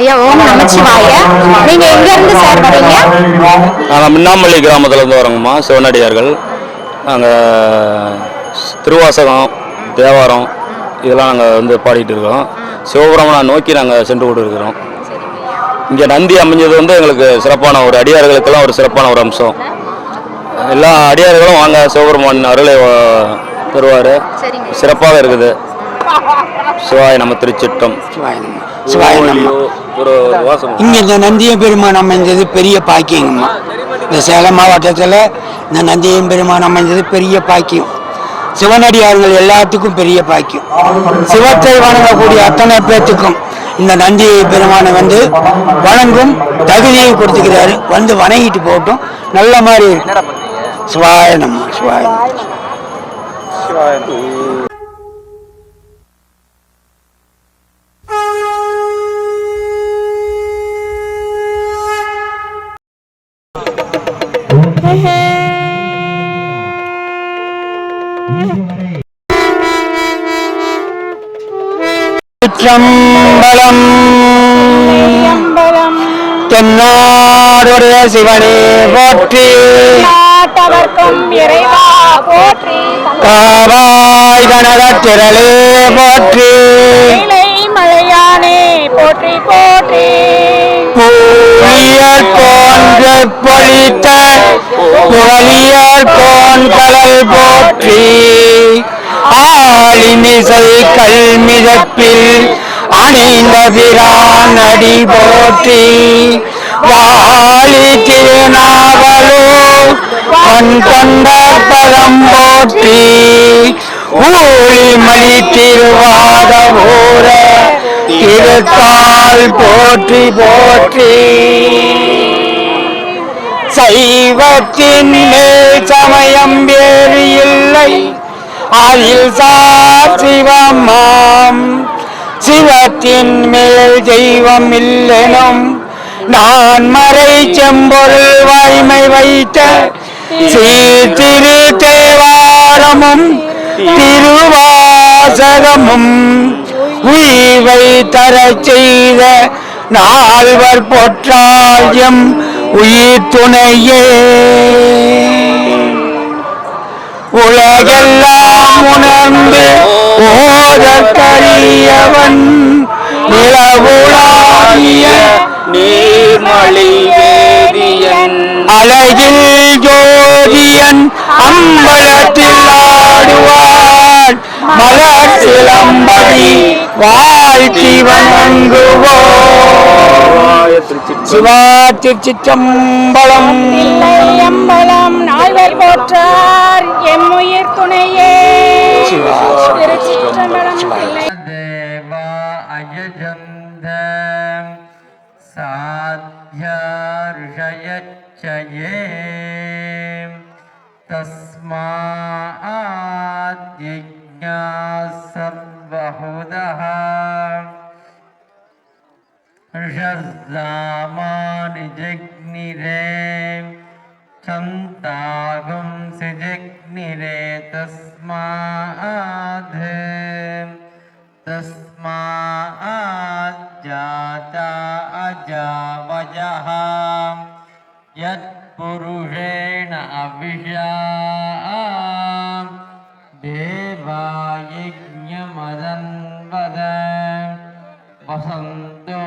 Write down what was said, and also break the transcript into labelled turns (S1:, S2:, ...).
S1: ஐயா ஓம் நமச்சிவாய. நீங்க எங்க இருந்து சார் வரீங்க?
S2: நாங்கள் மின்னாம்பள்ளி கிராமத்துலேருந்து வரோங்கம்மா சிவனடியார்கள். நாங்கள் திருவாசகம் தேவாரம் இதெல்லாம் நாங்கள் வந்து பாடிட்டு இருக்கிறோம் சிவபுரமனை நோக்கி நாங்கள் சென்று கொண்டு இருக்கிறோம் இங்கே நந்தி அமைஞ்சது வந்து எங்களுக்கு சிறப்பான ஒரு அடியார்களுக்கெல்லாம் ஒரு சிறப்பான ஒரு அம்சம். எல்லா அடியார்களும் வாங்க சிவபெருமான் அருளை தருவார்.
S1: சரிங்க.
S2: சிறப்பாக இருக்குது. சிவாய நம்ம திருச்சிட்டம்.
S3: சிவாய நம. சிவாய இங்கே இந்த நந்தியம் பெருமான் அமைஞ்சது பெரிய பாக்கியங்கம்மா இந்த சேலம் மாவட்டத்தில் இந்த நந்தியம் பெருமான் அமைஞ்சது பெரிய பாக்கியம். சிவனடியார்கள் எல்லாத்துக்கும் பெரிய பாக்கியம். சிவத்தை வணங்கக்கூடிய அத்தனை பேத்துக்கும் இந்த நந்தி பெருமானை வந்து வணங்கும் தகுதியை கொடுத்துக்கிறாரு. வந்து வணங்கிட்டு போகட்டும். நல்ல மாதிரி இருக்கும். சிவாய நம்ம சிவாய சிற்றம்பலம் தென்னாடுடைய சிவனே போற்றி
S1: நாட்டவர்க்கும் இறைவா போற்றி
S3: காவாய் கனகத்திரளே போற்றி
S1: இலை மலையானே போற்றி போற்றி
S3: போன்ற பொழித்த புகழியால் போன் கடல் போற்றி ஆளிமிசை கல்மிதப்பில் அணிந்த பிரான் அடி போற்றி. வாழி திருநாவலோ கண் கொண்ட பதம் போற்றி. ஊழி மணி திருவாத ஊர திருத்தால் போற்றி போற்றி. சைவத்தின் மேல் சமயம் வேறு இல்லை. அதில் சிவமாம். சிவத்தின் மேல் தெய்வம் இல்லெனும் நான் மறை செம்பொருள் வாய்மை வைத்த சீர்திரு தேவாரமும் திருவாசகமும் உயிவை தர செய்த நால்வர் பொற்றாயம் உயிர் துணையே உலகெல்லாம் உணர்ந்து ஓதற்கரியவன் நிலவுலாகிய
S2: நீர்மொழி வேதியன்
S3: அழகில் ஜோதியன் அம்பலத்தில் ஆடுவான் மலர் சிலம்படி வாழ்த்தி வணங்குவோம். சிவா திருச்சிற்றம்பலம்.
S1: அம்பலம் நால்வர் போற்றார். எம்முயிர் துணையே. திருச்சிற்றம்பலம் தேவா
S4: அயஜந்த சாத்யார்ஷயச்சயே தஸ்மாத் யஜ்ஞா சர்வஹுதா षस्दामानि जग्निरे छन्तागुं सिजग्निरे तस्माद् तस्माज्जाता अजावजः यत्पुरुषेण अभिषा देवायज्ञमदन्वद वसन्तोऽस्यासीना